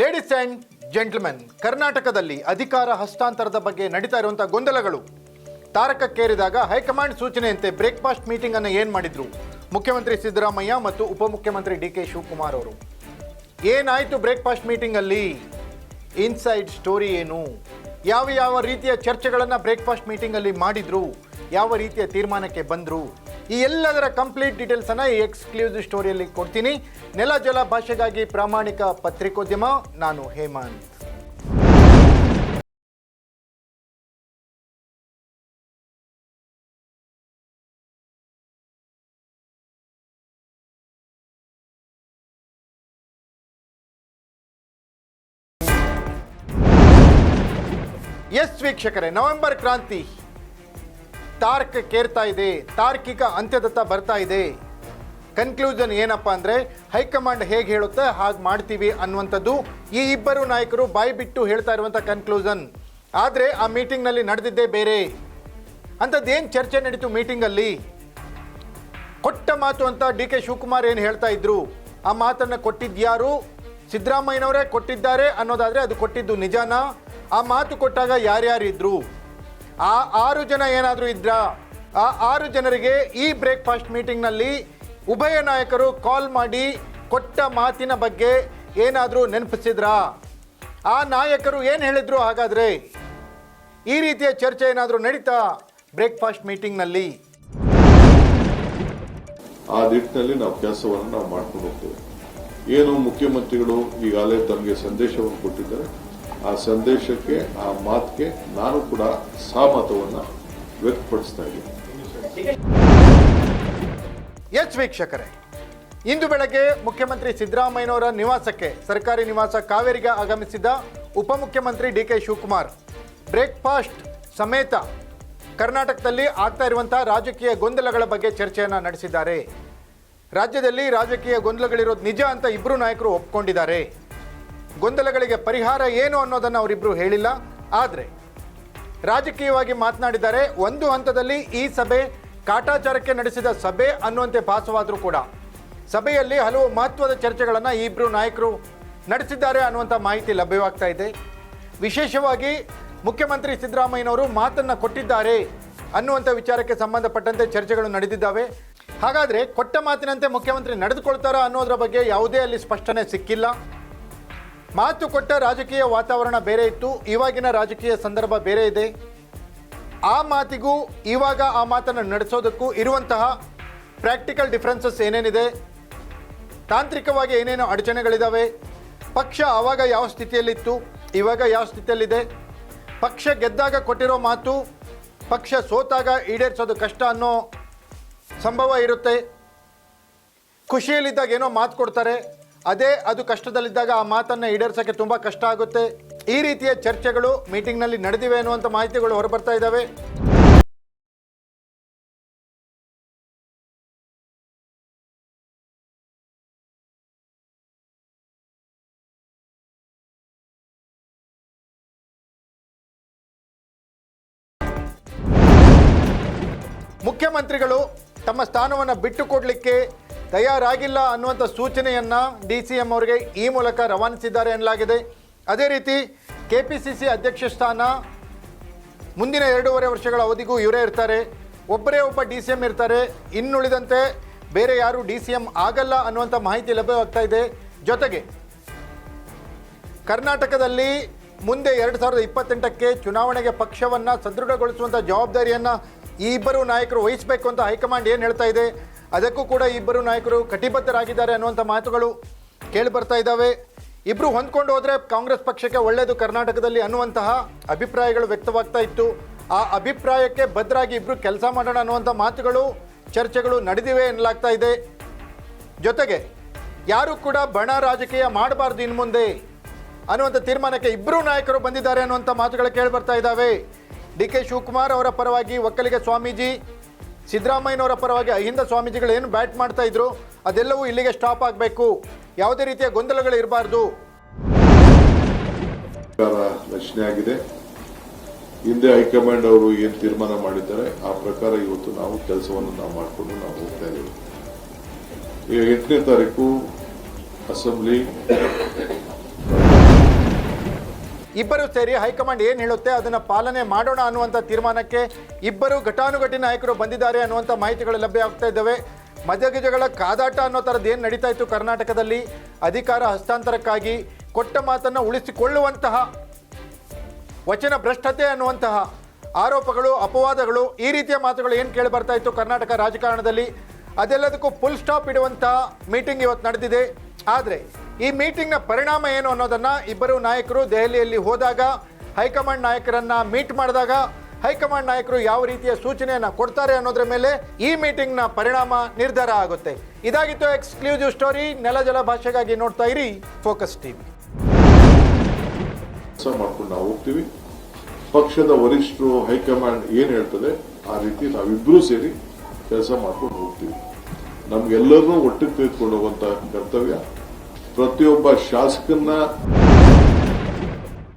Ladies and gentlemen ಕರ್ನಾಟಕದಲ್ಲಿ ಅಧಿಕಾರ ಹಸ್ತಾಂತರದ ಬಗ್ಗೆ ನಡೀತಾ ಇರುವಂಥ ಗೊಂದಲಗಳು. ತಾರಕಕ್ಕೇರಿದಾಗ ಹೈಕಮಾಂಡ್ ಸೂಚನೆಯಂತೆ ಬ್ರೇಕ್ಫಾಸ್ಟ್ ಮೀಟಿಂಗನ್ನು ಏನು ಮಾಡಿದರು? ಮುಖ್ಯಮಂತ್ರಿ ಸಿದ್ದರಾಮಯ್ಯ ಮತ್ತು ಉಪಮುಖ್ಯಮಂತ್ರಿ ಡಿ ಕೆ ಶಿವಕುಮಾರ್ ಅವರು. ಏನಾಯಿತು ಬ್ರೇಕ್ಫಾಸ್ಟ್ ಮೀಟಿಂಗಲ್ಲಿ? ಇನ್ಸೈಡ್ ಸ್ಟೋರಿ ಏನು? ಯಾವ ಯಾವ ರೀತಿಯ ಚರ್ಚೆಗಳನ್ನು ಬ್ರೇಕ್ಫಾಸ್ಟ್ ಮೀಟಿಂಗಲ್ಲಿ ಮಾಡಿದರು? ಯಾವ ರೀತಿಯ ತೀರ್ಮಾನಕ್ಕೆ ಬಂದರು? ಈ ಎಲ್ಲದರ ಕಂಪ್ಲೀಟ್ ಡೀಟೇಲ್ಸನ್ನು ಈ ಎಕ್ಸ್ಕ್ಲೂಸಿವ್ ಸ್ಟೋರಿಯಲ್ಲಿ ಕೊಡ್ತೀನಿ. ನೆಲ ಜಲ ಭಾಷೆಗಾಗಿ ಪ್ರಾಮಾಣಿಕ ಪತ್ರಿಕೋದ್ಯಮ, ನಾನು ಹೇಮಂತ್. ಎಸ್ ವೀಕ್ಷಕರೇ ನವೆಂಬರ್ ಕ್ರಾಂತಿ. ತಾರ್ಕಕ್ಕೇರ್ತಾ ಇದೆ, ತಾರ್ಕಿಕ ಅಂತ್ಯದತ್ತ ಬರ್ತಾ ಇದೆ. ಕನ್ಕ್ಲೂಷನ್ ಏನಪ್ಪ ಅಂದರೆ, ಹೈಕಮಾಂಡ್ ಹೇಗೆ ಹೇಳುತ್ತೆ, ಹಾಗೆ ಮಾಡ್ತೀವಿ ಅನ್ನುವಂಥದ್ದು ಈ ಇಬ್ಬರು ನಾಯಕರು ಬಾಯಿ ಬಿಟ್ಟು ಹೇಳ್ತಾ ಇರುವಂಥ ಕನ್ಕ್ಲೂಷನ್ ಆದರೆ ಆ ಮೀಟಿಂಗ್ನಲ್ಲಿ ನಡೆದಿದ್ದೇ ಬೇರೆ. ಅಂಥದ್ದೇನು ಚರ್ಚೆ ನಡೀತು ಮೀಟಿಂಗಲ್ಲಿ ಕೊಟ್ಟ ಮಾತು ಅಂತ ಡಿ ಕೆ ಶಿವಕುಮಾರ್ ಏನು ಹೇಳ್ತಾ ಇದ್ರು? ಆ ಮಾತನ್ನು ಕೊಟ್ಟಿದ್ಯಾರು ಸಿದ್ದರಾಮಯ್ಯನವರೇ ಕೊಟ್ಟಿದ್ದಾರೆ ಅನ್ನೋದಾದರೆ ಅದು ಕೊಟ್ಟಿದ್ದು ನಿಜಾನ? ಆ ಮಾತು ಕೊಟ್ಟಾಗ ಯಾರ್ಯಾರು ಇದ್ರು ಆ ಆರು ಜನ ಏನಾದರೂ ಇದ್ರಾ, ಆ ಆರು ಜನರಿಗೆ ಈ ಬ್ರೇಕ್ಫಾಸ್ಟ್ ಮೀಟಿಂಗ್ನಲ್ಲಿ ಉಭಯ ನಾಯಕರು ಕಾಲ್ ಮಾಡಿ ಕೊಟ್ಟ ಮಾತಿನ ಬಗ್ಗೆ ಏನಾದರೂ ನೆನಪಿಸಿದ್ರಾ? ಆ ನಾಯಕರು ಏನು ಹೇಳಿದ್ರು ಹಾಗಾದರೆ? ಈ ರೀತಿಯ ಚರ್ಚೆ ಏನಾದರೂ ನಡೀತಾ ಬ್ರೇಕ್ಫಾಸ್ಟ್ ಮೀಟಿಂಗ್ನಲ್ಲಿ ಆ ನಿಟ್ಟಿನಲ್ಲಿ ನಾವು ಕೆಲಸವನ್ನು ನಾವು ಮಾಡ್ಕೊಂಡು ಹೋಗ್ತೇವೆ. ಏನು ಮುಖ್ಯಮಂತ್ರಿಗಳು ಈಗಾಗಲೇ ತಮಗೆ ಸಂದೇಶವನ್ನು ಕೊಟ್ಟಿದ್ದಾರೆ. ಆ ಸಂದೇಶಕ್ಕೆ, ಆ ಮಾತಿಗೆ ನಾನು ಕೂಡ ಸಹಮತವನ್ನು ವ್ಯಕ್ತಪಡಿಸ್ತಾ ಇದ್ದೀನಿ. ಎಚ್ ವೀಕ್ಷಕರೇ, ಇಂದು ಬೆಳಗ್ಗೆ ಮುಖ್ಯಮಂತ್ರಿ ಸಿದ್ದರಾಮಯ್ಯನವರ ನಿವಾಸಕ್ಕೆ ಸರ್ಕಾರಿ ನಿವಾಸ ಕಾವೇರಿಗೆ ಆಗಮಿಸಿದ ಉಪಮುಖ್ಯಮಂತ್ರಿ ಡಿ ಕೆ ಶಿವಕುಮಾರ್, ಬ್ರೇಕ್ಫಾಸ್ಟ್ ಸಮೇತ ಕರ್ನಾಟಕದಲ್ಲಿ ಆಗ್ತಾ ಇರುವಂತಹ ರಾಜಕೀಯ ಗೊಂದಲಗಳ ಬಗ್ಗೆ ಚರ್ಚೆಯನ್ನು ನಡೆಸಿದ್ದಾರೆ. ರಾಜ್ಯದಲ್ಲಿ ರಾಜಕೀಯ ಗೊಂದಲಗಳಿರೋದು ನಿಜ ಅಂತ ಇಬ್ಬರು ನಾಯಕರು ಒಪ್ಕೊಂಡಿದ್ದಾರೆ. ಗೊಂದಲಗಳಿಗೆ ಪರಿಹಾರ ಏನು ಅನ್ನೋದನ್ನು ಅವರಿಬ್ಬರು ಹೇಳಿಲ್ಲ. ಆದರೆ ರಾಜಕೀಯವಾಗಿ ಮಾತನಾಡಿದ್ದಾರೆ. ಒಂದು ಹಂತದಲ್ಲಿ ಈ ಸಭೆ ಕಾಟಾಚಾರಕ್ಕೆ ನಡೆಸಿದ ಸಭೆ ಅನ್ನುವಂತೆ ಭಾಸವಾದರೂ ಕೂಡ ಸಭೆಯಲ್ಲಿ ಹಲವು ಮಹತ್ವದ ಚರ್ಚೆಗಳನ್ನು ಈ ಇಬ್ಬರು ನಾಯಕರು ನಡೆಸಿದ್ದಾರೆ ಅನ್ನುವಂಥ ಮಾಹಿತಿ ಲಭ್ಯವಾಗ್ತಾ ಇದೆ. ವಿಶೇಷವಾಗಿ ಮುಖ್ಯಮಂತ್ರಿ ಸಿದ್ದರಾಮಯ್ಯನವರು ಮಾತನ್ನು ಕೊಟ್ಟಿದ್ದಾರೆ ಅನ್ನುವಂಥ ವಿಚಾರಕ್ಕೆ ಸಂಬಂಧಪಟ್ಟಂತೆ ಚರ್ಚೆಗಳು ನಡೆದಿದ್ದಾವೆ. ಹಾಗಾದರೆ ಕೊಟ್ಟ ಮಾತಿನಂತೆ ಮುಖ್ಯಮಂತ್ರಿ ನಡೆದುಕೊಳ್ತಾರಾ ಅನ್ನೋದ್ರ ಬಗ್ಗೆ ಯಾವುದೇ ಅಲ್ಲಿ ಸ್ಪಷ್ಟನೆ ಸಿಕ್ಕಿಲ್ಲ. ಮಾತು ಕೊಟ್ಟ ರಾಜಕೀಯ ವಾತಾವರಣ ಬೇರೆ ಇತ್ತು, ಇವಾಗಿನ ರಾಜಕೀಯ ಸಂದರ್ಭ ಬೇರೆ ಇದೆ. ಆ ಮಾತಿಗೂ, ಇವಾಗ ಆ ಮಾತನ್ನು ನಡೆಸೋದಕ್ಕೂ ಇರುವಂತಹ ಪ್ರಾಕ್ಟಿಕಲ್ ಡಿಫ್ರೆನ್ಸಸ್ ಏನೇನಿದೆ, ತಾಂತ್ರಿಕವಾಗಿ ಏನೇನು ಅಡಚಣೆಗಳಿದ್ದಾವೆ ಪಕ್ಷ ಆವಾಗ ಯಾವ ಸ್ಥಿತಿಯಲ್ಲಿತ್ತು, ಇವಾಗ ಯಾವ ಸ್ಥಿತಿಯಲ್ಲಿದೆ, ಪಕ್ಷ ಗೆದ್ದಾಗ ಕೊಟ್ಟಿರೋ ಮಾತು, ಪಕ್ಷ ಸೋತಾಗ ಈಡೇರಿಸೋದು ಕಷ್ಟ ಅನ್ನೋ ಸಂಭವ ಇರುತ್ತೆ. ಖುಷಿಯಲ್ಲಿದ್ದಾಗ ಏನೋ ಮಾತು ಕೊಡ್ತಾರೆ ಅದೇ ಅದು ಕಷ್ಟದಲ್ಲಿದ್ದಾಗ ಆ ಮಾತನ್ನ ಈಡೇರ್ಸಕ್ಕೆ ತುಂಬಾ ಕಷ್ಟ ಆಗುತ್ತೆ. ಈ ರೀತಿಯ ಚರ್ಚೆಗಳು ಮೀಟಿಂಗ್ನಲ್ಲಿ ನಡೆದಿವೆ ಅನ್ನುವಂಥ ಮಾಹಿತಿಗಳು ಹೊರಬರ್ತಾ ಇದ್ದಾವೆ. ಮುಖ್ಯಮಂತ್ರಿಗಳು ತಮ್ಮ ಸ್ಥಾನವನ್ನು ಬಿಟ್ಟು ಕೊಡಲಿಕ್ಕೆ ತಯಾರಾಗಿಲ್ಲ ಅನ್ನುವಂಥ ಸೂಚನೆಯನ್ನು ಡಿ ಸಿ ಎಂ ಅವರಿಗೆ ಈ ಮೂಲಕ ರವಾನಿಸಿದ್ದಾರೆ ಎನ್ನಲಾಗಿದೆ. ಅದೇ ರೀತಿ ಕೆ ಪಿ ಸಿ ಸಿ ಅಧ್ಯಕ್ಷ ಸ್ಥಾನ ಮುಂದಿನ ಎರಡೂವರೆ ವರ್ಷಗಳ ಅವಧಿಗೂ ಇವರೇ ಇರ್ತಾರೆ. ಒಬ್ಬರೇ ಒಬ್ಬ ಡಿ ಸಿ ಎಂ ಇರ್ತಾರೆ. ಇನ್ನುಳಿದಂತೆ ಬೇರೆ ಯಾರು ಡಿ ಸಿ ಎಂ ಆಗಲ್ಲ ಅನ್ನುವಂಥ ಮಾಹಿತಿ ಲಭ್ಯವಾಗ್ತಾ ಇದೆ. ಜೊತೆಗೆ ಕರ್ನಾಟಕದಲ್ಲಿ ಮುಂದೆ ಎರಡು ಸಾವಿರದ ಇಪ್ಪತ್ತೆಂಟಕ್ಕೆ ಚುನಾವಣೆಗೆ ಪಕ್ಷವನ್ನು ಸದೃಢಗೊಳಿಸುವಂಥ ಜವಾಬ್ದಾರಿಯನ್ನು ಈ ಇಬ್ಬರು ನಾಯಕರು ವಹಿಸಬೇಕು ಅಂತ ಹೈಕಮಾಂಡ್ ಏನು ಹೇಳ್ತಾ ಇದೆ? ಅದಕ್ಕೂ ಕೂಡ ಇಬ್ಬರು ನಾಯಕರು ಕಟಿಬದ್ಧರಾಗಿದ್ದಾರೆ ಅನ್ನುವಂಥ ಮಾತುಗಳು ಕೇಳಿ ಬರ್ತಾ ಇದ್ದಾವೆ. ಇಬ್ಬರು ಹೊಂದ್ಕೊಂಡು ಹೋದರೆ ಕಾಂಗ್ರೆಸ್ ಪಕ್ಷಕ್ಕೆ ಒಳ್ಳೆಯದು ಕರ್ನಾಟಕದಲ್ಲಿ ಅನ್ನುವಂತಹ ಅಭಿಪ್ರಾಯಗಳು ವ್ಯಕ್ತವಾಗ್ತಾ ಇತ್ತು. ಆ ಅಭಿಪ್ರಾಯಕ್ಕೆ ಭದ್ರಾಗಿ ಇಬ್ಬರು ಕೆಲಸ ಮಾಡೋಣ ಅನ್ನುವಂಥ ಮಾತುಗಳು, ಚರ್ಚೆಗಳು ನಡೆದಿವೆ ಎನ್ನಲಾಗ್ತಾ ಇದೆ. ಜೊತೆಗೆ ಯಾರು ಕೂಡ ಬಣ ರಾಜಕೀಯ ಮಾಡಬಾರ್ದು ಇನ್ನು ಮುಂದೆ ಅನ್ನುವಂಥ ತೀರ್ಮಾನಕ್ಕೆ ಇಬ್ಬರು ನಾಯಕರು ಬಂದಿದ್ದಾರೆ ಅನ್ನುವಂಥ ಮಾತುಗಳು ಕೇಳಿ ಬರ್ತಾ ಇದ್ದಾವೆ. ಡಿ ಕೆ ಶಿವಕುಮಾರ್ ಅವರ ಪರವಾಗಿ ಒಕ್ಕಲಿಗ ಸ್ವಾಮೀಜಿ ಸಿದ್ದರಾಮಯ್ಯನವರ ಪರವಾಗಿ ಅಹಿಂದ ಸ್ವಾಮೀಜಿಗಳು ಏನು ಬ್ಯಾಟ್ ಮಾಡ್ತಾ ಇದ್ರು, ಅದೆಲ್ಲವೂ ಇಲ್ಲಿಗೆ ಸ್ಟಾಪ್ ಆಗಬೇಕು. ಯಾವುದೇ ರೀತಿಯ ಗೊಂದಲಗಳು ಇರಬಾರ್ದು. ರಚನೆ ಆಗಿದೆ. ಹಿಂದೆ ಹೈಕಮಾಂಡ್ ಅವರು ಏನು ತೀರ್ಮಾನ ಮಾಡಿದ್ದಾರೆ, ಆ ಪ್ರಕಾರ ಇವತ್ತು ನಾವು ಕೆಲಸವನ್ನು ನಾವು ಮಾಡಿಕೊಂಡು ನಾವು ಹೋಗ್ತಾ ಇದ್ದೀವಿ. ಈಗ ಎಂಟನೇ ತಾರೀಕು ಅಸೆಂಬ್ಲಿ ಇಬ್ಬರು ಸೇರಿ ಹೈಕಮಾಂಡ್ ಏನು ಹೇಳುತ್ತೆ, ಅದನ್ನು ಪಾಲನೆ ಮಾಡೋಣ ಅನ್ನುವಂಥ ತೀರ್ಮಾನಕ್ಕೆ ಇಬ್ಬರು ಘಟಾನುಘಟಿ ನಾಯಕರು ಬಂದಿದ್ದಾರೆ ಅನ್ನುವಂಥ ಮಾಹಿತಿಗಳು ಲಭ್ಯ ಆಗ್ತಾ ಇದ್ದಾವೆ. ಮಧ್ಯಗಜಗಳ ಕಾದಾಟ ಅನ್ನೋ ಥರದ್ದು ಏನು ನಡೀತಾ ಇತ್ತು ಕರ್ನಾಟಕದಲ್ಲಿ? ಅಧಿಕಾರ ಹಸ್ತಾಂತರಕ್ಕಾಗಿ ಕೊಟ್ಟ ಮಾತನ್ನು ಉಳಿಸಿಕೊಳ್ಳುವಂತಹ ವಚನ ಭ್ರಷ್ಟತೆ ಅನ್ನುವಂತಹ ಆರೋಪಗಳು, ಅಪವಾದಗಳು, ಈ ರೀತಿಯ ಮಾತುಗಳು ಏನು ಕೇಳಿ ಬರ್ತಾ ಇತ್ತು ಕರ್ನಾಟಕ ರಾಜಕಾರಣದಲ್ಲಿ? ಅದೆಲ್ಲದಕ್ಕೂ ಫುಲ್ ಸ್ಟಾಪ್ ಇಡುವಂತಹ ಮೀಟಿಂಗ್ ಇವತ್ತು ನಡೆದಿದೆ. ಆದರೆ ಈ ಮೀಟಿಂಗ್ನ ಪರಿಣಾಮ ಏನು ಅನ್ನೋದನ್ನು ಇಬ್ಬರು ನಾಯಕರು ದೆಹಲಿಯಲ್ಲಿ ಹೋದಾಗ, ಹೈಕಮಾಂಡ್ ನಾಯಕರನ್ನ ಮೀಟ್ ಮಾಡಿದಾಗ, ಹೈಕಮಾಂಡ್ ನಾಯಕರು ಯಾವ ರೀತಿಯ ಸೂಚನೆಯನ್ನು ಕೊಡ್ತಾರೆ ಅನ್ನೋದ್ರ ಮೇಲೆ ಈ ಮೀಟಿಂಗ್ನ ಪರಿಣಾಮ ನಿರ್ಧಾರ ಆಗುತ್ತೆ. ಇದಾಗಿತ್ತು ಎಕ್ಸ್ಕ್ಲೂಸಿವ್ ಸ್ಟೋರಿ. ನೆಲ ಜಲ ಭಾಷೆಗಾಗಿ ನೋಡ್ತಾ ಇರಿ ಫೋಕಸ್ ಟಿವಿ. ಮಾಡ್ಕೊಂಡು ನಾವು ಹೋಗ್ತೀವಿ. ಪಕ್ಷದ ವರಿಷ್ಠರು, ಹೈಕಮಾಂಡ್ ಏನ್ ಹೇಳ್ತದೆ, ಆ ರೀತಿ ನಾವಿಬ್ರು ಸೇರಿ ಕೆಲಸ ಮಾಡ್ಕೊಂಡು ಹೋಗ್ತೀವಿ. ನಮ್ಗೆಲ್ಲರನ್ನೂ ಒಟ್ಟಿಗೆ ತೆಗೆದುಕೊಂಡು ಹೋಗುವಂತ ಕರ್ತವ್ಯ. ಪ್ರತಿಯೊಬ್ಬ ಶಾಸಕನ್ನ